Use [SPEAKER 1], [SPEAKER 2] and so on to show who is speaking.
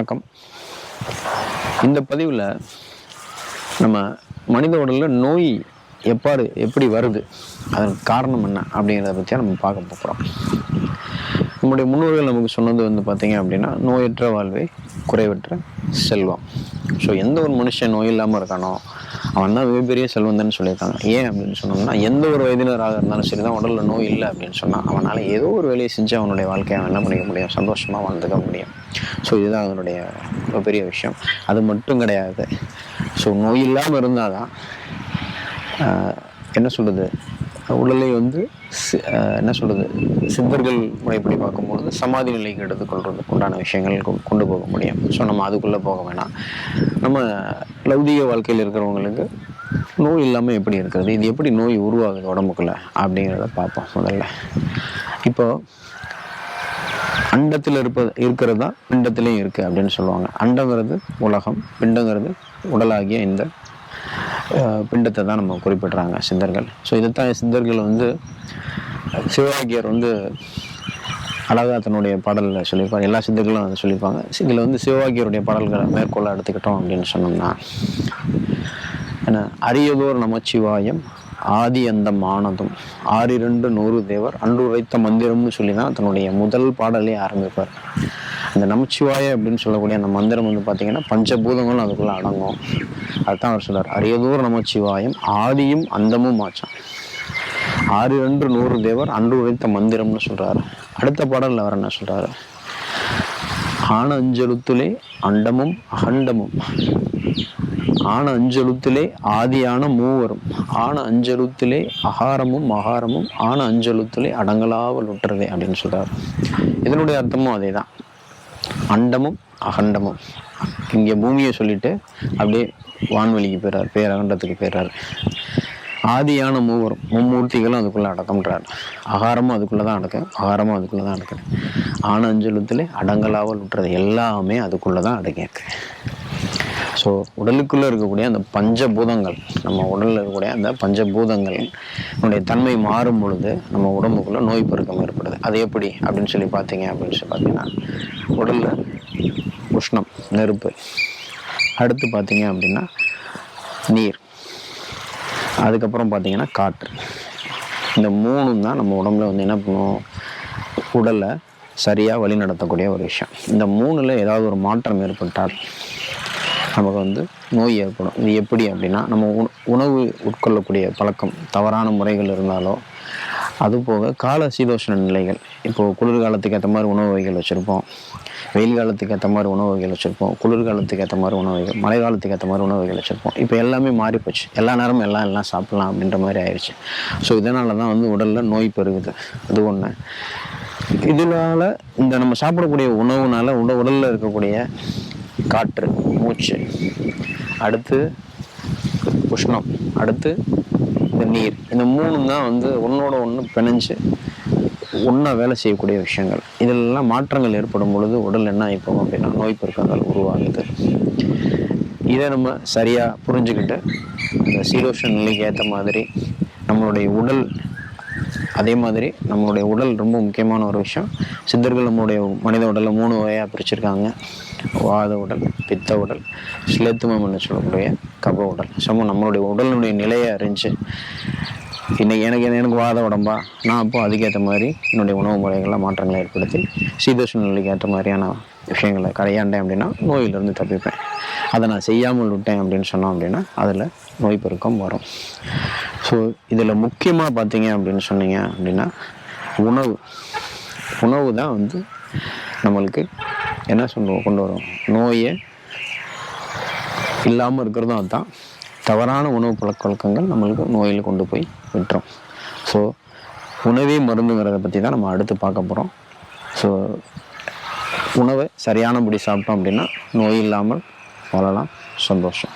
[SPEAKER 1] வணக்கம். இந்த பதிவில் நம்ம மனித உடலில் நோய் எப்பாடு எப்படி வருது அதன் காரணம் என்ன அப்படிங்கிறத பற்றி நம்ம பார்க்க போகிறோம் நம்முடைய முன்னோர்கள் நமக்கு சொன்னது வந்து பார்த்தீங்க அப்படின்னா நோயற்ற வாழ்வே குறைவற்ற செல்வம். ஸோ எந்த ஒரு மனுஷன் நோய் இல்லாமல் இருக்கானோ அவன் தான் மிகப்பெரிய செல்வந்தன்னு சொல்லியிருக்காங்க. ஏன் அப்படின்னு சொன்னோம்னா எந்த ஒரு வயதினராக இருந்தாலும் சரி தான் உடலில் நோய் இல்லை அப்படின்னு சொன்னால் அவனால் ஏதோ ஒரு வேலையை செஞ்சு அவனுடைய வாழ்க்கையை அவன் என்ன பண்ணிக்க முடியும்? சந்தோஷமாக வாழ்ந்துக்க முடியும். ஸோ இதுதான் அதனுடைய மிகப்பெரிய விஷயம். அது மட்டும் கிடையாது. ஸோ நோய் இல்லாமல் இருந்தால் தான் என்ன சொல்கிறது உடலை வந்து என்ன சொல்கிறது சித்தர்கள் முறைப்படி பார்க்கும்பொழுது சமாதி நிலைக்கு எடுத்துக்கொள்றதுக்கு உண்டான விஷயங்கள் கொ- கொண்டு போக முடியும். ஸோ நம்ம அதுக்குள்ளே போக வேணாம். நம்ம லௌதிக வாழ்க்கையில் இருக்கிறவங்களுக்கு நோய் இல்லாமல் எப்படி இருக்கிறது? இது எப்படி நோய் உருவாகுது உடம்புக்குள்ள? அப்படிங்கிறத பார்ப்போம் முதல்ல. இப்போ அண்டத்தில் இருப்பது இருக்கிறது தான் பிண்டத்திலையும் இருக்குது அப்படின்னு சொல்லுவாங்க. அண்டங்கிறது உலகம் பிண்டங்கிறது உடலாகிய இந்த பிண்டத்தை தான் நம்ம குறிப்பிடுறாங்க சித்தர்கள். ஸோ இதைத்தான் சித்தர்கள் வந்து சிவவாக்கியர் வந்து அழகா தன்னுடைய பாடலில் சொல்லியிருப்பார் எல்லா சித்தர்களும் அதை சொல்லியிருப்பாங்க. இதில் வந்து சிவவாக்கியருடைய பாடல்களை மேற்கொள்ள எடுத்துக்கிட்டோம் அப்படின்னு சொன்னோம்னா என்ன? அரியதோர் நமச்சிவாயம் ஆதி அந்தம் ஆனதும் ஆறிரண்டு நூறு தேவர் அன்று உரைத்த மந்திரம்னு சொல்லி தான் தன்னுடைய முதல் பாடலே ஆரம்பிப்பார். அந்த நமச்சிவாய அப்படின்னு சொல்லக்கூடிய அந்த மந்திரம் வந்து பார்த்தீங்கன்னா பஞ்சபூதங்களும் அதுக்குள்ளே அடங்கும். அதுதான் அவர் சொல்றார். அரியதூர் நமச்சிவாயம் ஆதியும் அந்தமும் ஆச்சான் ஆறு ரெண்டு நூறு தேவர் அன்று உரைத்த மந்திரம்னு சொல்றாரு. அடுத்த பாடல்ல அவர் என்ன சொல்றாரு? ஆன அஞ்சலுத்துலே அண்டமும் அகண்டமும். ஆன அஞ்சலுத்திலே ஆதியான மூவரும் ஆன அஞ்சலுத்திலே அகாரமும் மகாரமும் ஆன அஞ்சலுத்திலே அடங்கலாவல் உற்றதே அப்படின்னு சொல்றாரு. இதனுடைய அர்த்தமும் அதே தான் அண்டமும் அகண்டமும். இங்கே பூமியை சொல்லிட்டு அப்படியே வான்வெளிக்கு போயிறார் பேரகண்டத்துக்கு போயிறார். ஆதியான மூவரும் மும்மூர்த்திகளும் அதுக்குள்ளே அடக்கம்ன்றார். அகாரமும் அதுக்குள்ளே தான் அடக்கும் அகாரமும் அதுக்குள்ளே தான் அடக்குது ஆன அஞ்சலத்தில் அடங்கலாவல் விட்டுறது எல்லாமே அதுக்குள்ளே தான் அடங்கியிருக்கு. ஸோ உடலுக்குள்ளே இருக்கக்கூடிய அந்த பஞ்சபூதங்கள் நம்ம உடலில் இருக்கக்கூடிய அந்த பஞ்சபூதங்களுடைய தன்மை மாறும் பொழுது நம்ம உடம்புக்குள்ளே நோய் பெருக்கம் ஏற்படுது. அது எப்படி? அப்படின்னு சொல்லி பார்த்தீங்க அப்படின்னு சொல்லி பார்த்தீங்கன்னா உடலில் உஷ்ணம் நெருப்பு. அடுத்து பார்த்தீங்க அப்படின்னா நீர். அதுக்கப்புறம் பார்த்தீங்கன்னா காற்று. இந்த மூணும் தான் நம்ம உடம்புல வந்து என்ன பண்ணுவோம் உடலை சரியாக வழி நடத்தக்கூடிய ஒரு விஷயம். இந்த மூணில் ஏதாவது ஒரு மாற்றம் ஏற்பட்டால் நமக்கு வந்து நோய் ஏற்படும். இது எப்படி அப்படின்னா நம்ம உண- உணவு உட்கொள்ளக்கூடிய பழக்கம் தவறான முறைகள் இருந்தாலோ அதுபோக கால சீதோஷண நிலைகள். இப்போது குளிர்காலத்துக்கு ஏற்ற மாதிரி உணவு வகைகள் வச்சுருப்போம். வெயில் காலத்துக்கு ஏற்ற மாதிரி உணவு வகைகள் வச்சுருப்போம். குளிர்காலத்துக்கு ஏற்ற மாதிரி உணவு வகைகள் மழை காலத்துக்கு ஏற்ற மாதிரி உணவு வகைகள் வச்சுருப்போம். இப்போ எல்லாமே மாறி போச்சு எல்லா நேரமும் எல்லாம் எல்லாம் சாப்பிட்லாம் அப்படின்ற மாதிரி ஆயிடுச்சு ஸோ இதனால தான் வந்து உடலில் நோய் பெருகுது. அது ஒன்று இதனால இந்த நம்ம சாப்பிடக்கூடிய உணவுனால உட உடலில் இருக்கக்கூடிய காற்று மூச்சு. அடுத்து உஷ்ணம். அடுத்து இந்த நீர். இந்த மூணும் தான் வந்து ஒன்றோட ஒன்று பிணைஞ்சு ஒன்றா வேலை செய்யக்கூடிய விஷயங்கள். இதிலெல்லாம் மாற்றங்கள் ஏற்படும் பொழுது உடல் என்ன ஆகிப்போம் அப்படின்னா நோய் பெருக்கங்கள் உருவாகுது. இதை நம்ம சரியாக புரிஞ்சுக்கிட்டு இந்த சீரோஷன் நிலைக்கு ஏற்ற மாதிரி நம்மளுடைய உடல் அதே மாதிரி நம்மளுடைய உடல் ரொம்ப முக்கியமான ஒரு விஷயம். சித்தர்கள் நம்மளுடைய மனித உடலை மூணு வகையாக பிரிச்சிருக்காங்க. வாத உடல் பித்த உடல் ஸ்லேத்துமம்னு சொல்லக்கூடிய கப உடல். சம நம்மளுடைய உடலினுடைய நிலையை அறிஞ்சு இன்னைக்கு எனக்கு எனக்கு வாத உடம்பா? நான் அப்போ அதுக்கேற்ற மாதிரி என்னுடைய உணவு முறைகளில் மாற்றங்களை ஏற்படுத்தி சீதோஷ ஏற்ற மாதிரியான விஷயங்களை கையாண்டேன் அப்படின்னா நோயிலிருந்து தப்பிப்பேன். அதை நான் செய்யாமல் விட்டேன் அப்படின்னு சொன்னோம் அப்படின்னா அதில் நோய் பெருக்கம் வரும். ஸோ இதில் முக்கியமாக பார்த்தீங்க அப்படின்னு சொன்னீங்க அப்படின்னா உணவு. உணவு தான் வந்து நம்மளுக்கு என்ன சொல்லுவோம் கொண்டு வரும்? நோயை இல்லாமல் இருக்கிறதும் அதுதான் தவறான உணவு பழக்க வழக்கங்கள் நம்மளுக்கு நோயில் கொண்டு போய் விட்டுரும். ஸோ உணவே மருந்துங்கிறத பற்றி தான் நம்ம அடுத்து பார்க்க போகிறோம் ஸோ உணவை சரியானபடி சாப்பிட்டோம் அப்படின்னா நோய் இல்லாமல் வாழலாம். சந்தோஷம்.